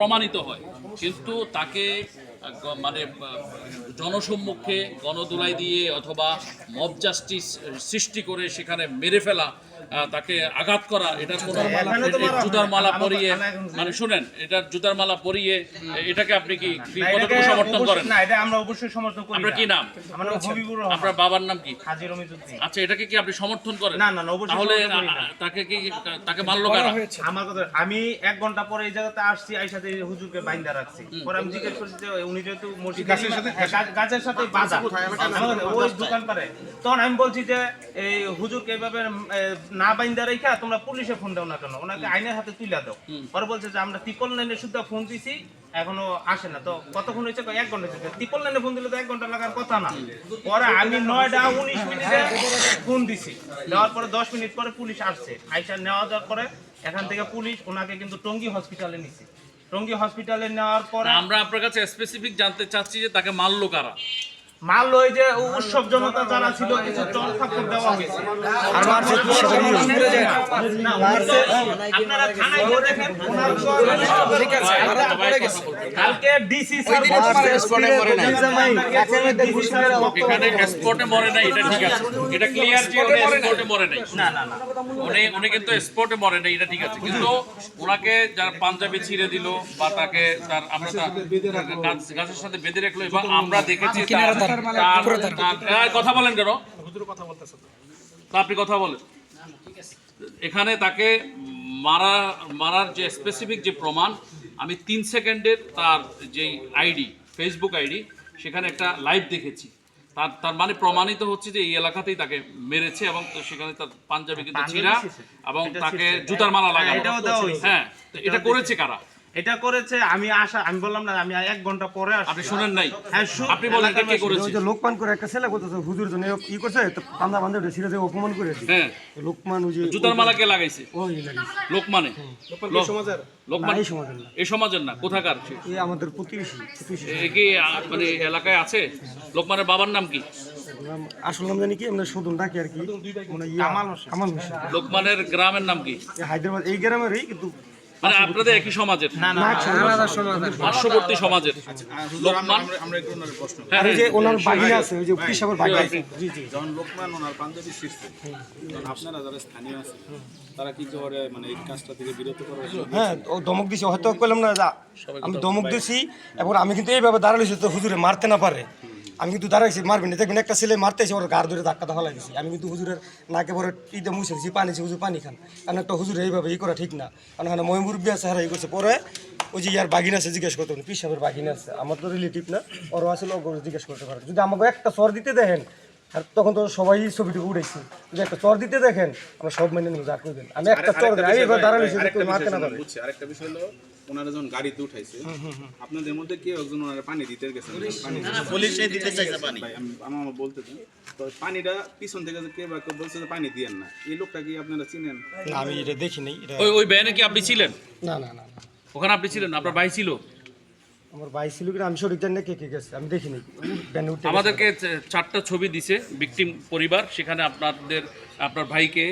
প্রমাণিত হয়। কিন্তু তাকে মানে জনসম্মুখে গণদোলাই দিয়ে অথবা মব জাস্টিস সৃষ্টি করে সেখানে মেরে ফেলা তাকে আঘাত করা এটার কোনো জুতার মালা পরিয়ে মানে শুনেন এটার জুতার মালা পরিয়ে এটাকে আপনি কি কতটুকু সমর্থন করেন? না এটা আমরা অবশ্যই সমর্থন করি আপনার কি নাম? রহমান। আপনার বাবার নাম কি? আচ্ছা এটাকে কি আপনি সমর্থন করেন? না, না, না, অবশ্যই তাহলে তাকে কি তাকে মারলো কারা আমার কথা আমি এক ঘণ্টা পরে এই জায়গাতে আসছি আইসাতে হুজুরকে বাইন্দা রাখছি। পরে আমি জিজ্ঞেস করছি যে উনি যেহেতু মসজিদ গাছের সাথে গাছের সাথে বাঁধা। ওই দোকান পারে তখন আমি বলছি যে এই হুজুরকে এইভাবে না বাইন্দা রেখা তোমরা পুলিশে ফোন দাও না কেন? ওনাকে আইনের হাতে তুলে দাও। পরে বলছে যে আমরা ত্রিপল লাইনে শুদ্ধ ফোন দিছি এখনও আসে না। তো কতক্ষণ হয়েছে? এক ঘণ্টা হয়েছে। ত্রিপল লাইনে ফোন দিলে তো এক ঘণ্টা লাগার কথা না। পরে আমি নয়টা উনিশ মিনিটে ফোন দিছি। দেওয়ার পরে দশ মিনিট পরে পুলিশ আসছে। আইসা নেওয়া যাওয়ার পরে এখান থেকে পুলিশ ওনাকে কিন্তু টঙ্গী হসপিটালে নিছে। টঙ্গী হসপিটালে নেওয়ার পরে আমরা আপনার কাছে স্পেসিফিক জানতে চাচ্ছি যে তাকে মারলো কারা? মাল ওই যে উৎসব জনতা যারা ছিল কিছু জল থাপ্পড় দেওয়া হয়েছে। আর মারছে কি সেটা না। মারছে আপনারা থানায় গিয়ে দেখেন ওনার কালকে ডিসি স্যার এখানে স্পটে মরে নাই এটা ঠিক আছে। এটা ক্লিয়ার যে উনি স্পটে মরে নাই। না না না। উনি উনি কিন্তু স্পটে মরে নাই এটা ঠিক আছে। কিন্তু ওনাকে যারা পাঞ্জাবি ছিঁড়ে দিল বা তাকে তার আমরা গাছ- গাছের সাথে বেঁধে রাখল এবং আমরা দেখেছি কথা বলেন কেন? আপনি কথা বলেন। এখানে তাকে মারা মারার যে স্পেসিফিক যে প্রমাণ আমি তিন সেকেন্ডের তার যেই আইডি ফেসবুক আইডি সেখানে একটা লাইভ দেখেছি। তার তার মানে প্রমাণিত হচ্ছে যে এই এলাকাতেই তাকে মেরেছে এবং সেখানে তার পাঞ্জাবি কিন্তু ছিঁড়া এবং তাকে জুতার মালা লাগানো। এটাও দেওয়া হয়েছে। হ্যাঁ এটা করেছে কারা? এটা করেছে আমি আসা আমি বললাম না আমি এক ঘণ্টা পরে আসছি। আপনি শুনেন নাই। হ্যাঁ, আপনি বলেন কে করেছে? ওই যে লোকমান করে একটা ছেলে করতেছে হুজুর জন্য ই করছে তো পান্দা উঠে ছিঁড়ে দিয়ে অপমান করে দিছে। হ্যাঁ। লোকমান ওই যে জুতার মালা কে লাগাইছে? ওই লাগিয়েছে। লোকমানে? লোকমান না, এই সমাজের না। এই সমাজের না কোথাকার সে? এই আমাদের প্রতিবেশী প্রতিবেশী কি মানে এলাকায় আছে? লোকমানের বাবার নাম কি? আসল নাম জানি কি আমরা সুদন ডাকি আর কি। মানে কামাল হোসেন। কামাল হোসেন। লোকমানের গ্রামের নাম কি? এই হায়দ্রাবাদ এই গ্রামেরই কিন্তু মানে আপনাদের একই সমাজের। না না পার্শ্ববর্তী সমাজের। লোকমান? আমরা একটু ওনার প্রশ্ন হ্যাঁ, যে। ওনার বাগিনা আছে ওই যে পিসাবের বাগিনা আছে। জি জি। যখন লোকমান ওনার পাঞ্জাবি শীর্ষে তখন আপনারা যারা স্থানীয় আছে তারা কি করে মানে এই কাজটা থেকে বিরত করার হ্যাঁ ও ধমক দিছে হয়তো কইলাম না যা। আমি ধমক দিছি এবং আমি কিন্তু এইভাবে দাঁড়াইছি তো হুজুরে মারতে না পারে। আমি কিন্তু দাঁড়াইছি, মারবি না দেখবেন একটা ছেলে মারতে এসে ওর গা ধরে ধাক্কা দেখা লাগেছি আমি কিন্তু হুজুরের নাকে পরে ইতে মুছে দিয়েছি পানি হুজুর পানি খান। কারণ একটা হুজুর এইভাবে ই করা ঠিক না। কারণ এখানে ময়মুরব্বী আছে, হারা ই করছে। পরে ওই যে ইয়ার বাঘিন আছে, জিজ্ঞেস করতে পিস পিসাবের বাগিনা আছে। আমার তো রিলেটিভ না, ওরও আসলে জিজ্ঞেস করতে পারে যদি আমাকে একটা সর দিতে দেখেন আর তখন তো সবাই ছবিটুকু উঠেছি যদি একটা চর দিতে দেখেন আমরা সব মেনে নেব যা করবেন। আমি একটা চর দিই, আমি এবার মারতে না পারে বুঝছি আরেকটা বিষয় হলো ওনারা যখন গাড়িতে উঠাইছে আপনাদের মধ্যে কেউ একজন ওনারা পানি দিতে গেছে? পানি পুলিশে দিতে চাইছে পানি। আমার বলতে চাই তো পানিটা পিছন থেকে যে কে বা কেউ বলছে যে পানি দিয়েন না এই লোকটা কি আপনারা চিনেন? না আমি এটা দেখি নাই এটা ওই ওই ব্যানে কি আপনি ছিলেন? না না না না। ওখানে আপনি ছিলেন? আপনার ভাই ছিল? আমার ভাই ছিল কিনা আমি সঠিক জানি না কে কে গেছে আমি দেখিনি। ব্যানে আমাদেরকে চারটা ছবি দিছে ভিকটিম পরিবার সেখানে আপনাদের আপনার ভাইকে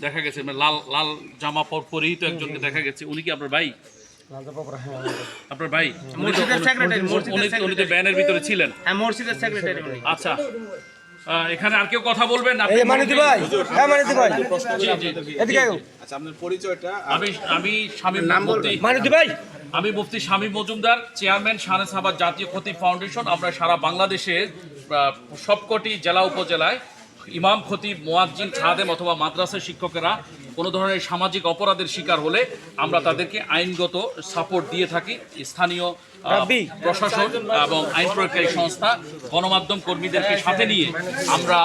দেখা গেছে মানে লাল লাল জামা পর পরিহিত একজনকে দেখা গেছে উনি কি আপনার ভাই? হ্যাঁ। আপনার উনি তো- ব্যানের ভিতরে ছিলেন। হ্যাঁ মসজিদের সেক্রেটারি আচ্ছা। আহ, এখানে আর কেউ কথা বলবেন? আপনি মানিতি ভাই হ্যাঁ মানিতি ভাই। এদিকে আচ্ছা আপনার পরিচয়টা আর আমি আমি স্বামী মুফতি মানিতি ভাই। আমি মুফতি স্বামী মজুমদার, চেয়ারম্যান শাহানে সাহাবাদ জাতীয় খতিব ফাউন্ডেশন। আমরা সারা বাংলাদেশের সবকটি জেলা উপজেলায় ইমাম খতিব মোয়াজ্জিন খাদেম অথবা মাদ্রাসার শিক্ষকেরা কোনো ধরনের সামাজিক অপরাধের শিকার হলে আমরা তাদেরকে আইনগত সাপোর্ট দিয়ে থাকি। স্থানীয় প্রশাসন এবং আইন প্রয়োগকারী সংস্থা গণমাধ্যম কর্মীদেরকে সাথে নিয়ে আমরা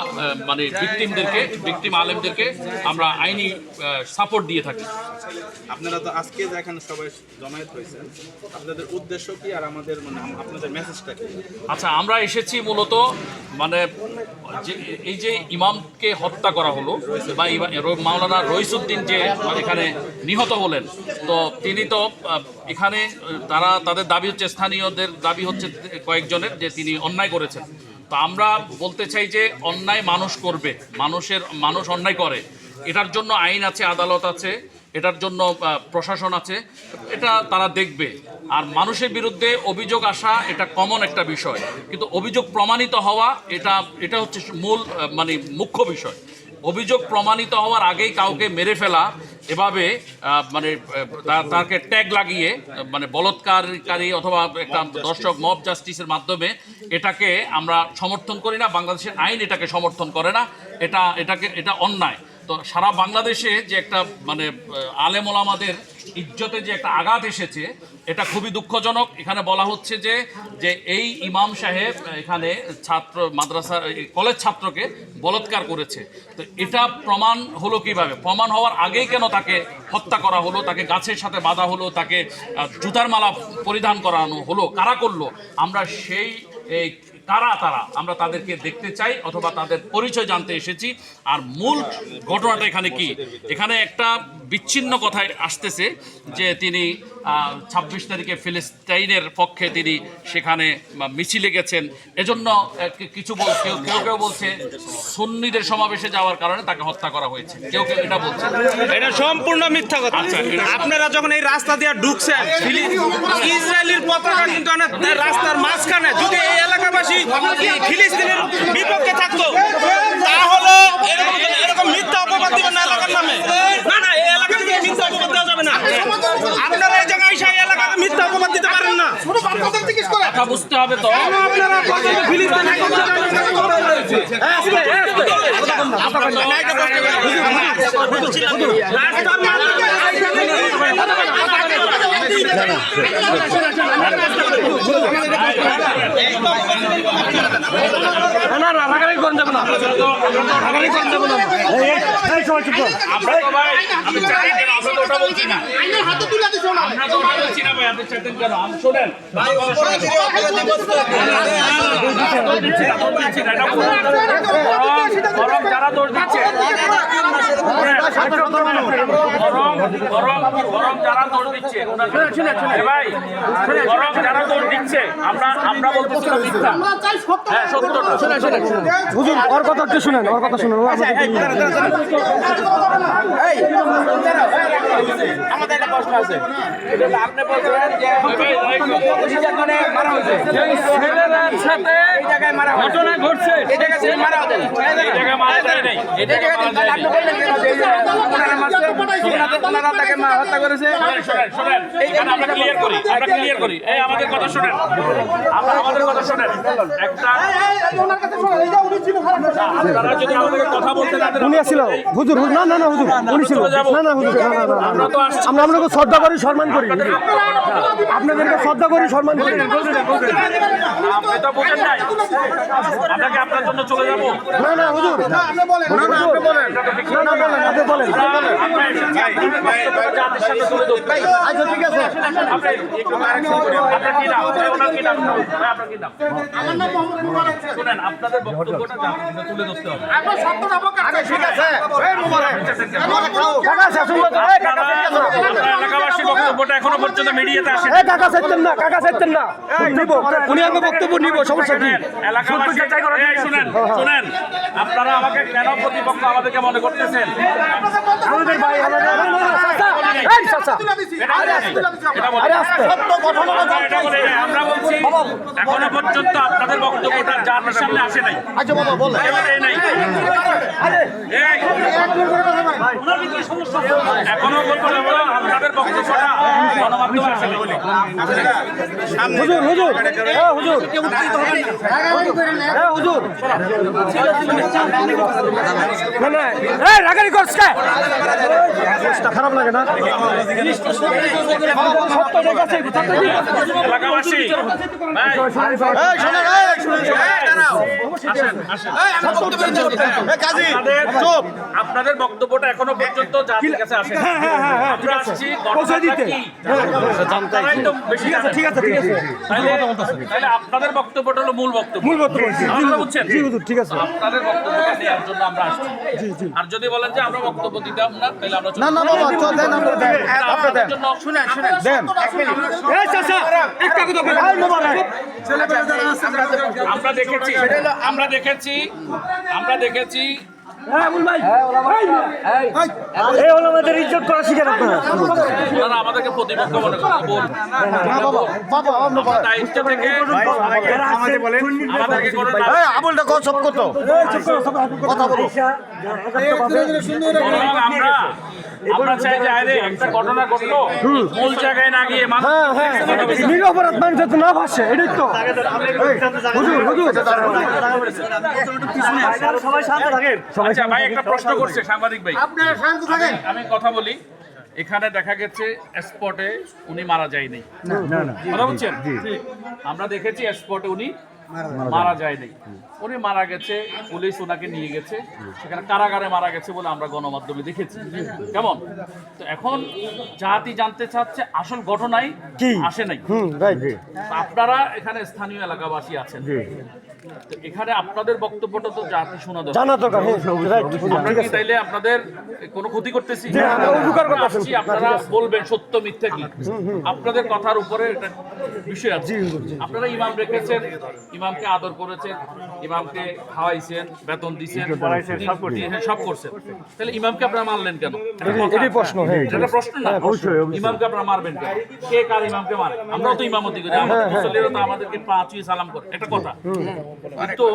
মানে ভিকটিমদেরকে ভিকটিম আলেমদেরকে আমরা আইনি সাপোর্ট দিয়ে থাকি। আপনারা তো আজকে এখানে সবাই জমায়েত হয়েছেন আপনাদের উদ্দেশ্য কি আর আমাদের মানে আপনাদের মেসেজটা কি? আচ্ছা আমরা এসেছি মূলত মানে যে এই যে ইমামকে হত্যা করা হলো বা মাওলানা রইসুদ্দিন যে এখানে নিহত হলেন তো তিনি তো এখানে তারা তাদের দাবি হচ্ছে, স্থানীয়দের দাবি হচ্ছে কয়েকজনের যে তিনি অন্যায় করেছেন। তো আমরা বলতে চাই যে, অন্যায় মানুষ করবে, মানুষের, মানুষ অন্যায় করে। এটার জন্য আইন আছে, আদালত আছে, এটার জন্য প্রশাসন আছে, এটা তারা দেখবে। আর মানুষের বিরুদ্ধে অভিযোগ আসা, এটা কমন একটা বিষয়। কিন্তু অভিযোগ প্রমাণিত হওয়া, এটা এটা হচ্ছে মূল মানে মুখ্য বিষয়। অভিযোগ প্রমাণিত হওয়ার আগেই কাউকে মেরে ফেলা এভাবে মানে তাকে ট্যাগ লাগিয়ে মানে বলৎকারী অথবা একটা দর্শক মব জাস্টিসের মাধ্যমে এটাকে আমরা সমর্থন করি না, বাংলাদেশের আইন এটাকে সমর্থন করে না, এটা, এটাকে, এটা অন্যায়। তো সারা বাংলাদেশে যে একটা মানে আলেমোলামাদের ইজ্জতে যে একটা আঘাত এসেছে, এটা খুবই দুঃখজনক। এখানে বলা হচ্ছে যে যে এই ইমাম সাহেব এখানে ছাত্র মাদ্রাসা কলেজ ছাত্রকে বলৎকার করেছে। তো এটা প্রমাণ হলো কীভাবে? প্রমাণ হওয়ার আগেই কেন তাকে হত্যা করা হলো, তাকে গাছের সাথে বাঁধা হলো, তাকে জুতার মালা পরিধান করানো হলো, কারা করল? আমরা সেই কারা তারা, আমরা তাদেরকে দেখতে চাই অথবা তাদের পরিচয় জানতে এসেছি। আর মূল ঘটনাটা এখানে কি? এখানে একটা বিচ্ছিন্ন কথায় আসতেছে যে তিনি ছাব্বিশ তারিখে ফিলিস্তাইনের পক্ষে তিনি সেখানে মিছিলে গেছেন। এজন্য কিছু বল কেউ কেউ কেউ বলছে সুন্নিদের সমাবেশে যাওয়ার কারণে তাকে হত্যা করা হয়েছে। কেউ কেউ এটা বলছে। এটা সম্পূর্ণ মিথ্যা কথা। আচ্ছা, আপনারা যখন এই রাস্তা দিয়ে ঢুকছেন ইসরায়েলের পতাকা কিন্তু রাস্তার মাঝখানে। যদি এই এলাকাবাসী ফিলিস্তিনের বিপক্ষে থাকতো তাহলে এরকম মিথ্যা অপবাদ দিবেন না এলাকার নামে। না না এই এলাকা থেকে মিথ্যা অপবাদ যাবে না আপনারা এই জায়গায় এসে এই এলাকাকে মিথ্যা অপবাদ দিতে পারেন না কথা বুঝতে হবে তো না যাবে যাবে। আমরা তো ভাই আমি চাই ওটা বলছি না। আইনের হাতে তুলে যারা দোষ দিচ্ছে হ্যাঁ ওর কথা একটু শুনেন ওর কথা শুনেন আমাদের প্রশ্ন আছে। আপনি বলছেন যে ছেলেদের সাথে ঘটনা ঘটছে। এই জায়গায় থেকে মারা হতো এই জায়গায় মারা যায় নাই এই জায়গায় আপনি বললেন কেন? যে ওনারা মারছে, ওনারা তাকে হত্যা করেছে। শোনেন, শোনেন, শোনেন। আমরা ক্লিয়ার করি আমরা ক্লিয়ার করি। এই আমাদের কথা শোনেন। আমরা আমাদের কথা শোনেন। একটা ওনার কাছে শোনো এই যে উনি ছিল আপনারা যদি আমাদের কথা বলতে না উনি আসছিল। হুজুর হুজুর, না না না হুজুর। উনি ছিল। না না হুজুর না না না, না, না। আমরা আপনাকে শ্রদ্ধা করি সম্মান করি আপনাদেরকে শ্রদ্ধা করি সম্মান করি আপনি তো বুঝেন নাই আপনাকে আপনার জন্য চলে যাব না না হুজুর না বলেন না বলেন না না বলেন আপনি বলেন আমরা এসেছি আপনার জাতির সাথে তুলে ধরতে। আচ্ছা ঠিক আছে আপনি একটু correction করেন। আপনার কি নাম? ভাই, ওনার কি নাম? ভাই, আপনার কি নাম? আমার নাম মোহাম্মদ মুবারক শুনেন আপনাদের বক্তব্যটা তুলে ধরতে হবে ঠিক আছে এলাকাবাসীর বক্তব্যটা এখনও পর্যন্ত মিডিয়াতে আসে কাকা না কাকা না নিব উনি বক্তব্য নিব সমস্যা কি এলাকাবাসী শুনেন শুনেন আপনারা আমাকে কেন প্রতিপক্ষ আমাদেরকে মনে করতেছেন আমাদের ভাই এখনও আপনাদের বক্তব্যটা জাতির সামনে আসে নাই আচ্ছা বাবা বল এবারে নাই এই, এখনও পর্যন্ত আপনাদের বক্তব্যটা গণমাধ্যমে আসে নাই হুজুর হুজুর। হ্যাঁ হুজুর। হ্যাঁ হুজুর। না না এই রাগারি করছ কে? খারাপ লাগে না? আছে সত্য ঠিক আছে এলাকাবাসী এই শুনুন এই শুনুন আসেন, আসেন। আপনাদের আপনাদের বক্তব্যটা এখনও পর্যন্ত জাতির কাছে আসে আমরা আসছি পৌঁছে দিতে। কি? আপনারাই তো বেশি জানেন। ঠিক আছে ঠিক আছে। তাইলে তাইলে আপনাদের বক্তব্যটা হলো মূল বক্তব্য। মূল বক্তব্য। বলছি। আমার কথা বুঝছেন? জি হুজুর ঠিক আছে। আপনাদের বক্তব্যটা নেওয়ার জন্য আমরা আসছি। জি জি। আর যদি বলেন যে আমরা বক্তব্য দিতাম না তাহলে আমরা না না বাবা চল দেন আমরা দেন আপনি দেন। জন্য শুনেন দেন। এই চাচা একটা কথা বলেন। এই মোবারক আমরা দেখেছি আমরা দেখেছি আমরা দেখেছি এই হলো আমাদের ইজ্জত করা শিখেন আপনারা আমাদেরকে প্রতিপক্ষ মনে করে বলুন বাবা আমরা দায়িত্ব থেকে আমাদেরকে কোনো আবুলটা কত সব কত কথা বলো আমরা আমরা চাই যে আরে একটা ঘটনা ঘটলো মূল জায়গায় না গিয়ে মানুষ নিরপরাধ মানুষ যাতে না ভাসে এটাই তো। হুজুর হুজুর। সবাই শান্ত থাকেন। আচ্ছা ভাই একটা প্রশ্ন করছে সাংবাদিক ভাই। আপনারা শান্ত থাকেন? আমি কথা বলি এখানে দেখা গেছে স্পটে উনি মারা যায়নি। কথা বলছেন? আমরা দেখেছি স্পটে উনি মারা যায়। নাই। উনি মারা গেছে পুলিশ ওনাকে নিয়ে গেছে। সেখানে কারাগারে মারা গেছে বলে আমরা গণমাধ্যমে দেখেছি। কেমন? তো এখন জাতি জানতে চাচ্ছে আসল ঘটনাই কি? আসে নাই। আপনারা এখানে স্থানীয় এলাকাবাসী আছেন। তো এখানে আপনাদের বক্তব্যটা তো জাতি শোনা দরকার। জানা দরকার আমরা কি তাইলে আপনাদের কোনো ক্ষতি করতেছি? আপনারা বলবেন সত্য মিথ্যা কি? আপনাদের কথার উপরে এটা বিষয় আছে। আপনারা ইমাম রেখেছেন ইমামকে আদর করেছেন ইমামকে খাওয়াইছেন বেতন দিছেন সব করছেন। সব করছেন। তাহলে ইমামকে আপনারা মারলেন কেন? এটা প্রশ্ন, হ্যাঁ। এটা প্রশ্ন না। ইমামকে আপনারা মারবেন কেন? কে কার ইমামকে মারে? আমরাও তো ইমামতি করি আমাদের মুসল্লিরা তো আমাদেরকে পাঁচ সালাম করে একটা কথা। কিন্তু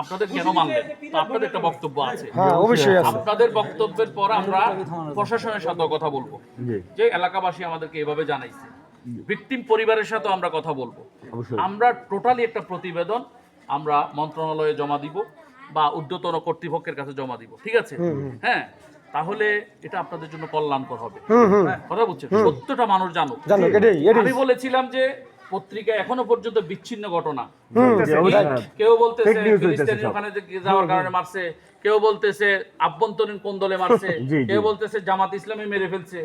আপনাদের কেন মানলেন? তো আপনাদের একটা বক্তব্য আছে। হ্যাঁ অবশ্যই আছে। আপনাদের বক্তব্যের পর আমরা প্রশাসনের সাথে কথা বলব। যে এলাকাবাসী আমাদেরকে এভাবে জানাইছে। ভিকটিম পরিবারের সাথে আমরা কথা বলব। আমরা টোটালি একটা প্রতিবেদন আমরা মন্ত্রণালয়ে জমা দিব বা ঊর্ধ্বতন কর্তৃপক্ষের কাছে জমা দিব ঠিক আছে? হ্যাঁ তাহলে এটা আপনাদের জন্য কল্যাণকর হবে। হ্যাঁ, কথা বলছেন? সত্যটা মানুষ জানুক। আমি বলেছিলাম যে পত্রিকা এখনও পর্যন্ত বিচ্ছিন্ন ঘটনা। কেউ বলতেছে ওখানে যাওয়ার কারণে মারছে কেউ বলতেছে আভ্যন্তরীণ কোন দলে মারছে। কেউ বলতেছে জামাত ইসলামী মেরে ফেলছে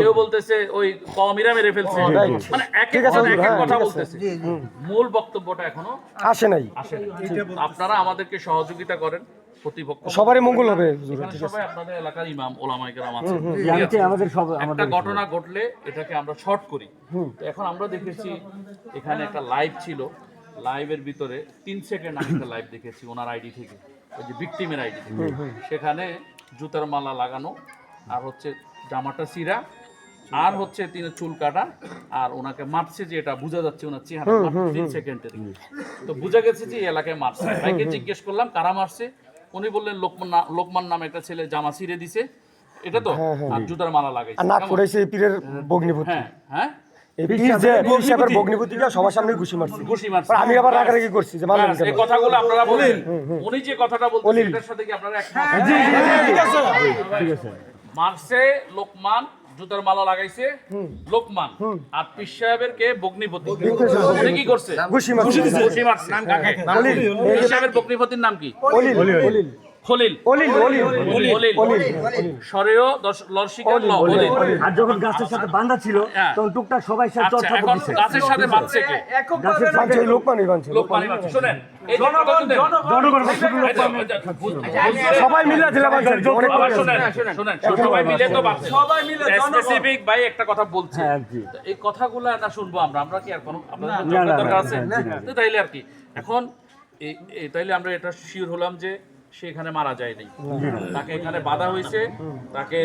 কেউ বলতেছে ওই কমিরা মেরে ফেলছে। মানে এক এক কথা বলতেছে। মূল বক্তব্যটা এখনও আসে নাই। আসেনি আপনারা আমাদেরকে সহযোগিতা করেন। প্রতিপক্ষ সবারই মঙ্গল হবে এখানে সবাই আপনাদের এলাকার ইমাম ওলামাই কেরাম আছে। আমাদের সব একটা ঘটনা ঘটলে এটাকে আমরা শর্ট করি। এখন আমরা দেখেছি এখানে একটা লাইভ ছিল। লাইভের ভিতরে তিন সেকেন্ড আমি একটা লাইভ দেখেছি ওনার আইডি থেকে ওই যে ভিকটিমের আইডি থেকে। সেখানে জুতার মালা লাগানো আর হচ্ছে জামাটা সিরা আর হচ্ছে তিনি চুল কাটা আর ওনাকে মারছে যে এটা বোঝা যাচ্ছে ওনার চেহারা তিন সেকেন্ডের। তো বোঝা গেছে যে এলাকায় মারছে। ভাইকে জিজ্ঞেস করলাম কারা মারছে? উনি বললেন লোকমান লোকমান নামে একটা ছেলে জামা ছিঁড়ে দিছে। এটা তো? আর জুতার মালা লাগাইছে। না করেছে এই পীরের বগ্নিপতি হ্যাঁ হ্যাঁ। সবার সামনে ঘুষি মারছি। আমি আবার রাগারাগি করছি যে মারলেন এই কথাগুলো আপনারা বলেন। উনি যে কথাটা বলছেন এটার সাথে কি আপনারা একমত? ঠিক আছে। মারছে লোকমান জুতার মালা লাগাইছে লোকমান। আর পিস সাহেবের কে? বগ্নিপতি উনি কি করছে? ঘুষি মারছে ঘুষি মারছে কাকে সাহেবের বগ্নিপতির নাম কি? অলিল খলিল অলিল অলিল খলিল সরেও লর্ষিকার ল খলিল আর যখন গাছের সাথে বান্ধা ছিল। তখন টুকটাক সবাই সাথে আচ্ছা চর্চা করতেছে গাছের সাথে কে? শুনেন মিলে দিলে বানছে অনেক বাবা শুনেন শুনেন শুনেন সবাই মিলে তো সবাই মিলে স্পেসিফিক ভাই একটা কথা বলছে। হ্যাঁ, এই কথাগুলো না শুনব আমরা আমরা কি আর কোনো আপনাদের দরকার আছে? তাইলে আর কি এখন তাইলে আমরা এটা শিওর হলাম যে সে এখানে মারা যায়নি। তাকে এখানে বাধা হয়েছে তাকে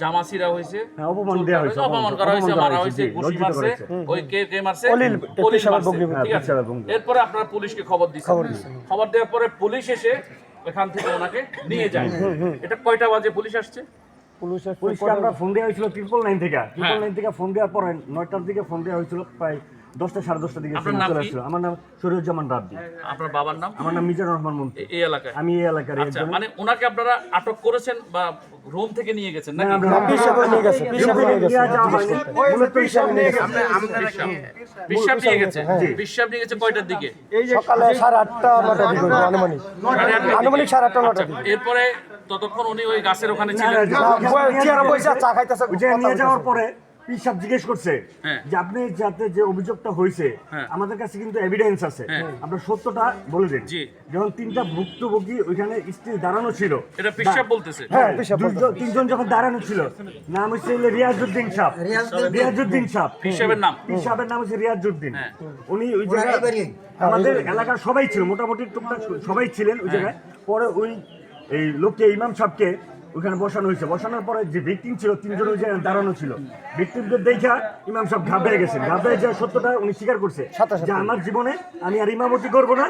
জামা ছিঁড়া হয়েছে হ্যাঁ, অপমান দেয়া হয়েছে, অপমান করা হয়েছে মারা হয়েছে ঘুষি মারছে ওই কে কে মারছে? পুলিশ মারছে বগ্নিপতি। ঠিক আছে? এরপরে আপনারা পুলিশকে খবর দিচ্ছেন। খবর দেওয়ার পরে পুলিশ এসে এখান থেকে ওনাকে নিয়ে যায়। এটা কয়টা বাজে পুলিশ আসছে? পুলিশকে আমরা ফোন দেওয়া হয়েছিল ট্রিপল নাইন থেকে। ট্রিপল নাইন থেকে ফোন দেওয়ার পরে নয়টার দিকে ফোন দেওয়া হয়েছিল প্রায় দশটা সাড়ে দশটার দিকে চলে আমার নাম শরীরুজ্জামান রাব্দি আপনার বাবার নাম আমার নাম মিজানুর রহমান মন্ত্রী এই এলাকায় আমি এই এলাকার আচ্ছা মানে ওনাকে আপনারা আটক করেছেন বা রুম থেকে নিয়ে গেছেন না, আমরা- নিয়ে গেছে নিয়ে গেছে নিয়ে গেছে। নিয়ে গেছে কয়টার দিকে সকালে সাড়ে আটটা নটা দিকে আনুমানিক? আনুমানিক সাড়ে আটটা নটা আচ্ছা, দিকে এরপরে ততক্ষণ উনি ওই গাছের ওখানে ছিলেন চা খাইতেছে নিয়ে যাওয়ার পরে পিসাব জিজ্ঞেস করছে হ্যাঁ। যে আপনি যাতে যে অভিযোগটা হয়েছে হ্যাঁ। আমাদের কাছে কিন্তু এভিডেন্স আছে। হ্যাঁ। আপনার সত্যটা বলে দিন। যখন তিনটা ভুক্তভোগী ওইখানে স্ত্রী দাঁড়ানো ছিল। এটা পিসাব বলতেছে। হ্যাঁ তিনজন যখন দাঁড়ানো ছিল নাম হচ্ছে রিয়াজউদ্দিন সাহ রিয়াজউদ্দিন। সাহ পিসাবের নাম। পিসাবের নাম হচ্ছে রিয়াজউদ্দিন। উনি ওই জায়গায় আমাদের এলাকার সবাই ছিল মোটামুটি টুকটাক সবাই ছিলেন ওই জায়গায়। পরে ওই এই লোককে ইমাম সাহেবকে ওখানে বসানো হয়েছে। বসানোর পরে যে ভিকটিম ছিল তিনজন ওই জায়গায় দাঁড়ানো ছিল ভিকটিমদের দেখা ইমাম সাহেব ঘাবড়ে গেছেন। ঘাবড়ে যে সত্যটা উনি স্বীকার করছে যে আমার জীবনে আমি আর ইমামতি করব না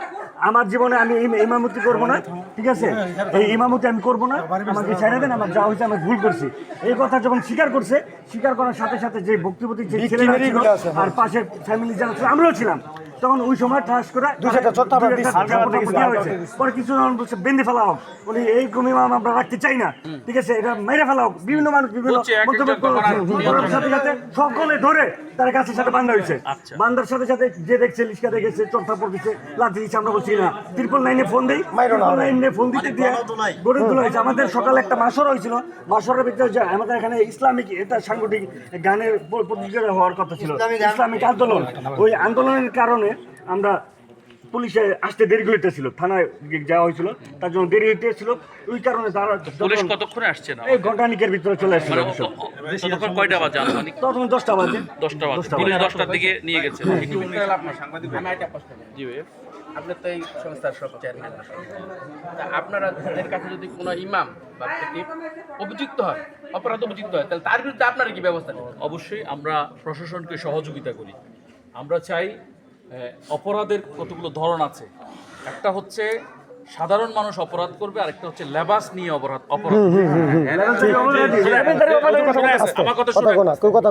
আমার জীবনে আমি ইমামতি করব না ঠিক আছে? এই ইমামতি আমি করব না আমাকে ছেড়ে দেন আমার যা হয়েছে আমি ভুল করছি। এই কথা যখন স্বীকার করছে স্বীকার করার সাথে সাথে যে বক্তব্যটি যে ছেলেরা ছিল আর পাশের ফ্যামিলি যারা ছিল আমরাও ছিলাম। তখন ওই সময় ঠাস করে। পরে কিছু বলছে বেঁধে ফেলা হোক বলি এই কমি আমরা রাখতে চাই না। ঠিক আছে এটা মেরে ফেলা হোক বিভিন্ন মানুষ বিভিন্ন সাথে সাথে সকলে ধরে তার কাছে সাথে বান্ধা হয়েছে। আচ্ছা। বান্ধার সাথে সাথে যে দেখছে লিস্কা দেখেছে চর্চা পড়তেছে লাঠি দিচ্ছে আমরা বলছি না। ত্রিপল নাইনে ফোন দেই। নাইনে ফোন দিতে দিয়ে গড়ে তোলা হয়েছে। আমাদের সকালে একটা মাসর হয়েছিল। মাসরের ভিতরে যে আমাদের এখানে ইসলামিক এটা সাংগঠনিক গানের প্রতিযোগিতা হওয়ার কথা ছিল। ইসলামিক আন্দোলন। ওই আন্দোলনের কারণে আমরা পুলিশে আসতে দেরি হইতেছিল থানায় যাওয়া হয়েছিল তার জন্য দেরি হইতেছিল। ওই কারণে তারা পুলিশ কতক্ষণে আসছে না? এই ঘন্টানিকের ভিতরে চলে আসছিল। মানে ও- কয়টা বাজে আনুমানিক? তখন দশটা বাজে। দশটা বাজে। পুলিশ দশটার দিকে নিয়ে গেছে। একটু আমি একটা প্রশ্ন জি। আপনি তো এই সংস্থার সব চেয়ারম্যান তা আপনারা তাদের কাছে যদি কোনো ইমাম বা অভিযুক্ত হয় অপরাধ অভিযুক্ত হয় তাহলে তার বিরুদ্ধে আপনারা কি ব্যবস্থা নেবেন? অবশ্যই আমরা প্রশাসনকে সহযোগিতা করি। আমরা চাই অপরাধের কতগুলো ধরন আছে? একটা হচ্ছে সাধারণ মানুষ অপরাধ করবে আরেকটা হচ্ছে লেবাস নিয়ে অপরাধ অপরাধ কথা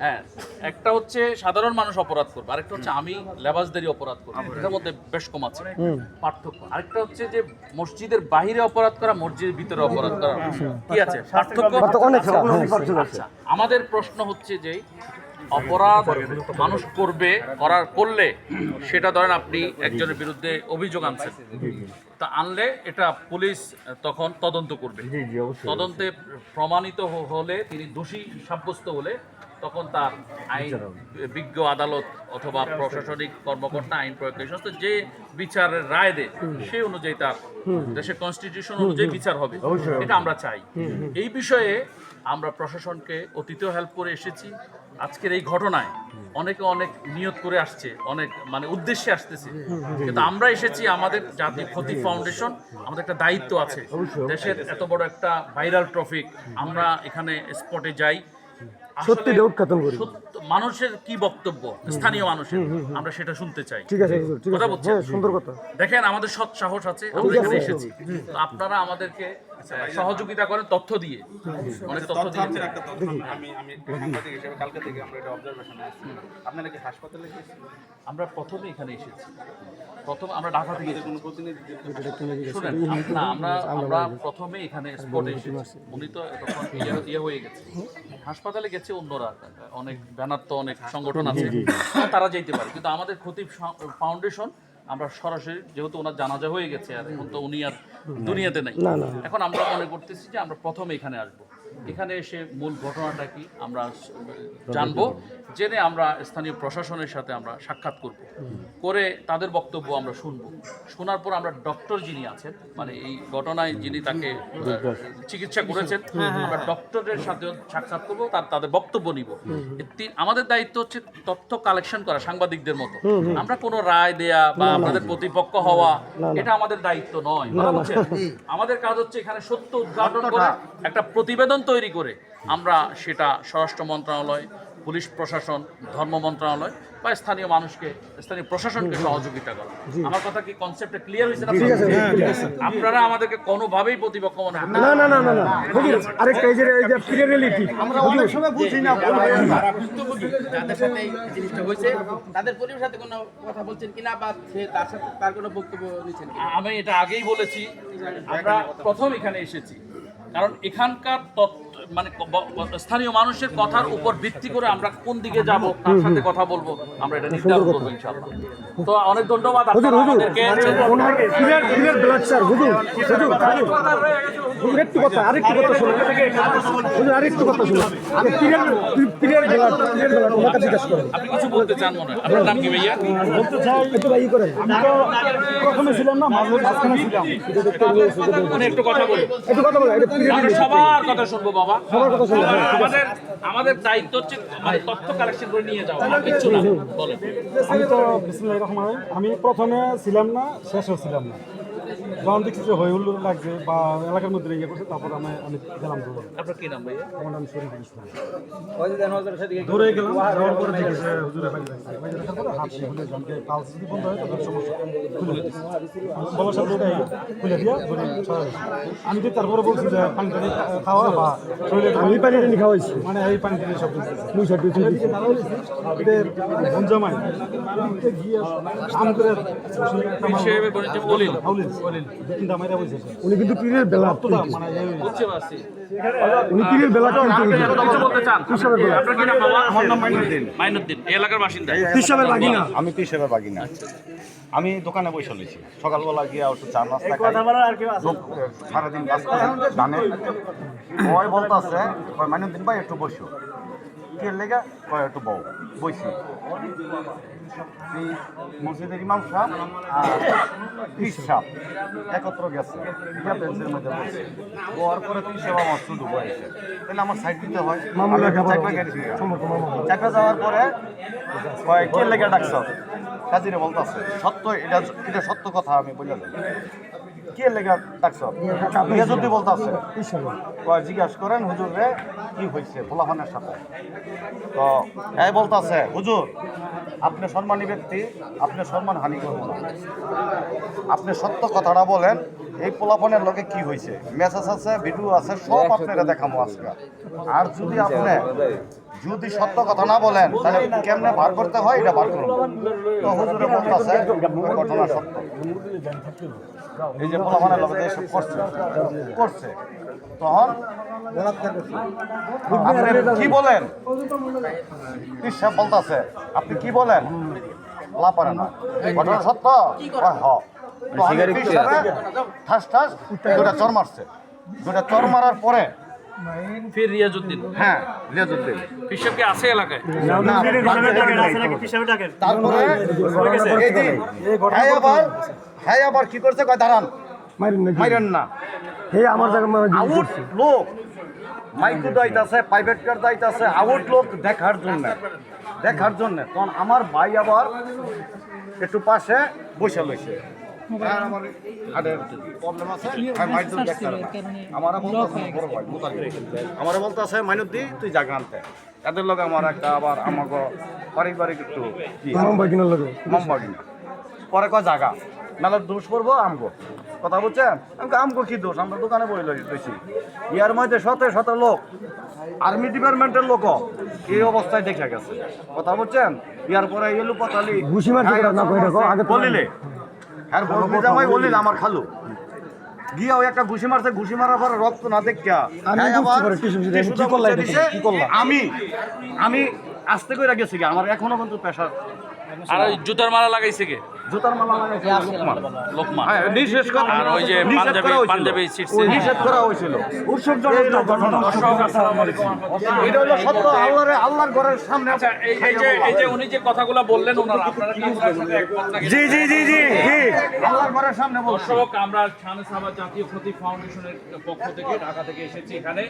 হ্যাঁ একটা হচ্ছে সাধারণ মানুষ অপরাধ করবে আরেকটা হচ্ছে আমি লেবাসদারি অপরাধ করব। এটার মধ্যে বেশ কম আছে। পার্থক্য। আরেকটা হচ্ছে যে মসজিদের বাহিরে অপরাধ করা মসজিদের ভিতরে অপরাধ করা। কি আছে? পার্থক্য? হ্যাঁ আচ্ছা। আমাদের প্রশ্ন হচ্ছে যে অপরাধ মানুষ করবে করার করলে সেটা ধরেন আপনি একজনের বিরুদ্ধে অভিযোগ আনছেন। তা আনলে এটা পুলিশ তখন তদন্ত করবে। তদন্তে প্রমাণিত হলে তিনি দোষী সাব্যস্ত হলে তখন তার আইন বিজ্ঞ আদালত অথবা প্রশাসনিক কর্মকর্তা আইন প্রয়োগকারী সংস্থা যে বিচারের রায় দেয় সেই অনুযায়ী তার দেশের কনস্টিটিউশন অনুযায়ী বিচার হবে। এটা আমরা চাই। এই বিষয়ে আমরা প্রশাসনকে অতীতেও হেল্প করে এসেছি। আজকের এই ঘটনায় অনেকে অনেক নিয়ত করে আসছে অনেক মানে উদ্দেশ্যে আসতেছে। কিন্তু আমরা এসেছি আমাদের জাতীয় ক্ষতি ফাউন্ডেশন আমাদের একটা দায়িত্ব আছে। দেশের এত বড় একটা ভাইরাল ট্রফিক আমরা এখানে স্পটে যাই। সত্যিটা উৎখাতন করি। মানুষের কি বক্তব্য? স্থানীয় মানুষের। আমরা সেটা শুনতে চাই। ঠিক আছে কথা বলছেন? হ্যাঁ সুন্দর কথা। দেখেন আমাদের সৎ সাহস আছে আমরা এখানে এসেছি। আপনারা আমাদেরকে সহযোগিতা করেন তথ্য দিয়ে। অনেক তথ্য দিয়েছেন একটা তথ্য আমি আমি সাংবাদিক হিসেবে কালকে থেকে আমরা এটা অবজারভেশনে আসছি। আপনারা কি হাসপাতালে আমরা প্রথমে এখানে এসেছি। প্রথম আমরা ঢাকা থেকে কোনো প্রতিনিধি শুনেন না আমরা আমরা প্রথমে এখানে স্পটে এসেছি। উনি তো তখন ইয়ে- ইয়ে হয়ে গেছে। হাসপাতালে গেছে অন্যরা। অনেক ব্যানার তো অনেক সংগঠন আছে। তারা যেতে পারে। কিন্তু আমাদের খতিব ফাউন্ডেশন আমরা সরাসরি যেহেতু ওনার জানাজা হয়ে গেছে আর এখন তো উনি আর দুনিয়াতে নাই। এখন আমরা মনে করতেছি যে আমরা প্রথম এখানে আসব। এখানে এসে মূল ঘটনাটা কি আমরা জানব। জেনে আমরা স্থানীয় প্রশাসনের সাথে আমরা সাক্ষাৎ করব। করে তাদের বক্তব্য আমরা শুনব। শোনার পর আমরা ডক্টর যিনি আছেন মানে এই ঘটনায় যিনি তাকে চিকিৎসা করেছেন আমরা ডক্টরের সাথে সাক্ষাৎ করব তার তাদের বক্তব্য নিব। আমাদের দায়িত্ব হচ্ছে তথ্য কালেকশন করা সাংবাদিকদের মতো। আমরা কোনো রায় দেয়া বা আমাদের প্রতিপক্ষ হওয়া এটা আমাদের দায়িত্ব নয় আমাদের কাজ হচ্ছে এখানে সত্য উদ্ঘাটন করে একটা প্রতিবেদন তৈরি করে আমরা সেটা স্বরাষ্ট্র মন্ত্রণালয় পুলিশ প্রশাসন ধর্ম মন্ত্রণালয় বা স্থানীয় মানুষকে স্থানীয় প্রশাসনকে সহযোগিতা করা। আমার কথা কি কনসেপ্টটা ক্লিয়ার হয়েছে না আপনারা আমাদেরকে কোনোভাবেই প্রতিপক্ষ মনে না না না না। না আরেকটা এই যে এই যে রিয়েলিটি আমরা অনেক সময় বুঝি না হয়ে যাদের সাথে এই জিনিসটা হয়েছে তাদের পরিবারের সাথে কোনো কথা বলছেন কিনা বা সে তার সাথে তার কোনো বক্তব্য নিচ্ছেন কিনা? আমি এটা আগেই বলেছি। আমরা প্রথম এখানে এসেছি। কারণ এখানকার তত্ত্ব মানে স্থানীয় মানুষের কথার উপর ভিত্তি করে আমরা কোন দিকে যাব কার সাথে কথা বলব আমরা এটা নির্ধারণ করব ইনশাআল্লাহ। তো অনেক ধন্যবাদ আপনারা আমাদেরকে। ওনার ক্লিয়ার ক্লিয়ার ব্লাড স্যার হুজুর হুজুর হুজুর। একটু কথা আরেকটু কথা শুনুন। হুজুর আরেকটু কথা শুনুন। Clear clear blood clear blood ওনার জিজ্ঞেস করুন আপনি কিছু বলতে চান মনে হয়? আপনার নাম কি ভাইয়া? একটু ভাই ই করেন। প্রথমে ছিলাম না মাঝখানে ছিলাম। একটু কথা বলি। একটু কথা বলেন এটা আমরা সবার কথা শুনব বাবা। আমাদের আমাদের দায়িত্ব হচ্ছে মানে তথ্য কালেকশন করে নিয়ে যাওয়া। কিচ্ছু না বলেন। আমি তো আমি প্রথমে ছিলাম না শেষও ছিলাম না। যখন দেখছি যে হই হুল্লোড় লাগছে বা এলাকার মধ্যে ইয়ে করছে তারপর আমি আমি গেলাম ধরে। আপনার কি নাম ভাইয়া? আমার নাম শরীফুল ইসলাম ধরে গেলাম যাওয়ার পরে দেখি যে হুজুরে বাইরে রাখছে বাইরে রাখার পরে হাত দিয়ে খুলে জনকে পালস যদি বন্ধ হয় তখন সমস্যা। খুলে বলার সাথে ওটাই খুলে দিয়া ধরে আমি তো তারপরে বলছি যে পানি টানি খাওয়া বা শরীরে আমি পানি টানি খাওয়াইছি। মানে এই পানি টানি সব মুই সব দিচ্ছি জামাই গিয়ে আম করে হিসেবে বলেছে বলিল। হাউলিন তিনটা উনি কিন্তু পীরের বেলা তো উনি পীরের বেলা বলতে বাকি না আমি পিসের বাগি না আমি দোকানে বসে লইছি সকালবেলা গিয়ে একটু চা নাস্তা খাই। সারাদিন কাজ করে জানে ওই বলতেছে মাইনুদ্দিন ভাই একটু বসো। কে লেগে কয় একটু বউ বইছি এই মসজিদের ইমাম সাহেব আর পিস সাহেব একত্র গেছে। গিয়া বেঞ্চের মধ্যে বসে। হওয়ার পরে পিস সাহেব আমার শুধু বয়েছে তাহলে আমার সাইড দিতে হয়। চাকরা যাওয়ার পরে কয় কে লেগে ডাকছ? কাজিরে বলতেছে সত্য এটা এটা সত্য কথা আমি বলে যাই কে লেগে ডাকছ? ইয়ে যদি বলতেছে কয়, জিজ্ঞাসা করেন হুজুর রে কি হয়েছে ফোলাফানের সাথে। তো, এই বলতেছে হুজুর, আপনি সম্মানী ব্যক্তি, আপনি সম্মান হানি করবেন আপনি সত্য কথাটা বলেন এই পোলাপনের লোকে কি হয়েছে মেসেজ আছে ভিডিও আছে সব আপনারা দেখাবো আজকে। আর যদি আপনি যদি সত্য কথা না বলেন তাহলে কেমনে বার করতে হয় এটা বার করুন। তো হুজুরে বলতেছে ঘটনা সত্য। এই যে পোলাপনের লোকে এসব করছে করছে। তখন আপনি কি বলেন? বলতেছে আপনি কি বলেন? লাপারে না। ঘটনা সত্য? কয়, হ তো আমি পীর সাহেবে ঠাস ঠাস দুটা চর মারছে। দুটা চর মারার পরে ফির রিয়াজউদ্দিন। হ্যাঁ রিয়াজুদ্দিন হিসেব কি আছে এলাকায়? না, তারপরে এই যে, আবার আবার কি করছে? কয় দাঁড়ান। মাইরেন না। এই আমার জায়গা আউট লোক। মাইকু দাইতাছে প্রাইভেট কার দাইতাছে আউট লোক দেখার জন্য। দেখার জন্য। তখন আমার ভাই আবার একটু পাশে বসে লইছে আর আমার হার্টের প্রবলেম আছে। আমি দুধ দেখতে পারে বড় ভাই মাইনুদ্দি তুই জায়গা আনতে এদের লোক আমার একটা আবার আমাকে পারিবারিক একটু লাগে। পরে কয় জায়গা মেলার দোষ পড়ব আমগো। কথা বলছেন আমি আমগো কি দোষ? আমরা দোকানে বই লই লইছি। ইয়ার মধ্যে শত শত লোক আর্মি ডিপার্টমেন্টের লোক এই অবস্থায় দেখা গেছে। কথা বলছেন ইয়ার পরে এলু পাতালি বলিলে। আর বড় জামাই বলিল আমার খালু। গিয়া ওই একটা ঘুষি মারছে ঘুষি মারার পরে রক্ত না দেখা আমি হ্যাঁ? আমি আমি আস্তে করে গেছি আমার এখনও কিন্তু প্রেশার আর জুতার মারা লাগাইছে কে? জুতার মালা লাগাইছে লোকমান। লোকমান। হ্যাঁ, নিষেধ করা আর ওই যে পাঞ্জাবি পাঞ্জাবি ছিটছে নিষেধ করা হয়েছিল। উৎসবজনক ঘটনা। এটা হলো সত্য। আল্লাহর আল্লাহর ঘরের সামনে আচ্ছা এই এই যে এই যে উনি যে কথাগুলো বললেন ওনারা আপনারা কি ওনার সাথে একমত নাকি? জি জি জি জি জি। আল্লাহর ঘরের সামনে বলছি। দর্শক আমরা শানে সাবা জাতীয় ক্ষতি ফাউন্ডেশনের পক্ষ থেকে ঢাকা থেকে এসেছি এখানে।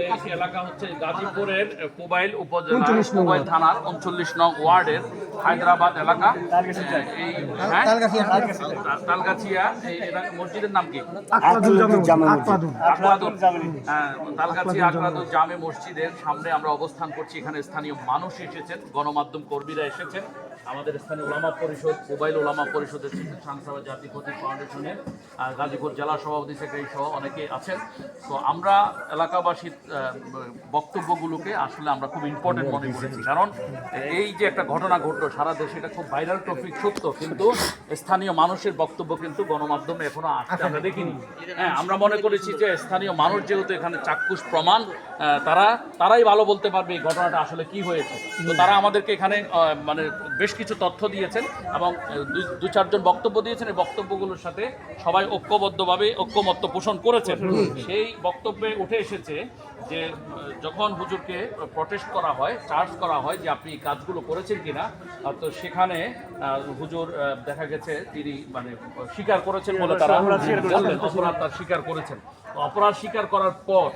এই এলাকা হচ্ছে গাজীপুরের কোবাইল উপজেলা কোবাইল থানার উনচল্লিশ নং ওয়ার্ডের হায়দ্রাবাদ এলাকা। এই? তালগাছিয়া। মসজিদের নাম কি? হ্যাঁ, তালগাছি আকলাদুল জামে মসজিদের সামনে আমরা অবস্থান করছি। এখানে স্থানীয় মানুষ এসেছেন গণমাধ্যম কর্মীরা এসেছেন। আমাদের স্থানীয় ওলামা পরিষদ, মোবাইল ওলামা পরিষদের সাংসভা জাতি ক্ষতি ফাউন্ডেশনের গাজীপুর জেলা সভাপতি সেক্রেটারি সহ অনেকে আছেন। তো আমরা এলাকাবাসীর বক্তব্যগুলোকে আসলে আমরা খুব ইম্পর্টেন্ট মনে করেছি। কারণ এই যে একটা ঘটনা ঘটলো, সারা দেশে এটা খুব ভাইরাল টপিক সত্য। কিন্তু স্থানীয় মানুষের বক্তব্য কিন্তু গণমাধ্যমে এখনও আসতে আমরা দেখিনি। হ্যাঁ আমরা মনে করেছি যে স্থানীয় মানুষ যেহেতু এখানে চাক্ষুষ প্রমাণ তারা তারাই ভালো বলতে পারবে এই ঘটনাটা আসলে কি হয়েছে। তো তারা আমাদেরকে এখানে মানে বেশ কিছু তথ্য দিয়েছেন এবং দু- চারজন বক্তব্য দিয়েছেন। এই বক্তব্যগুলোর সাথে সবাই ঐক্যবদ্ধভাবে ঐক্যমত্য পোষণ করেছেন। সেই বক্তব্যে উঠে এসেছে যে যখন হুজুরকে প্রটেস্ট করা হয় চার্জ করা হয় যে আপনি কাজগুলো করেছেন কিনা তো সেখানে হুজুর দেখা গেছে তিনি মানে স্বীকার করেছেন বলে তারা অপরাধ তার স্বীকার করেছেন। অপরাধ স্বীকার করার পর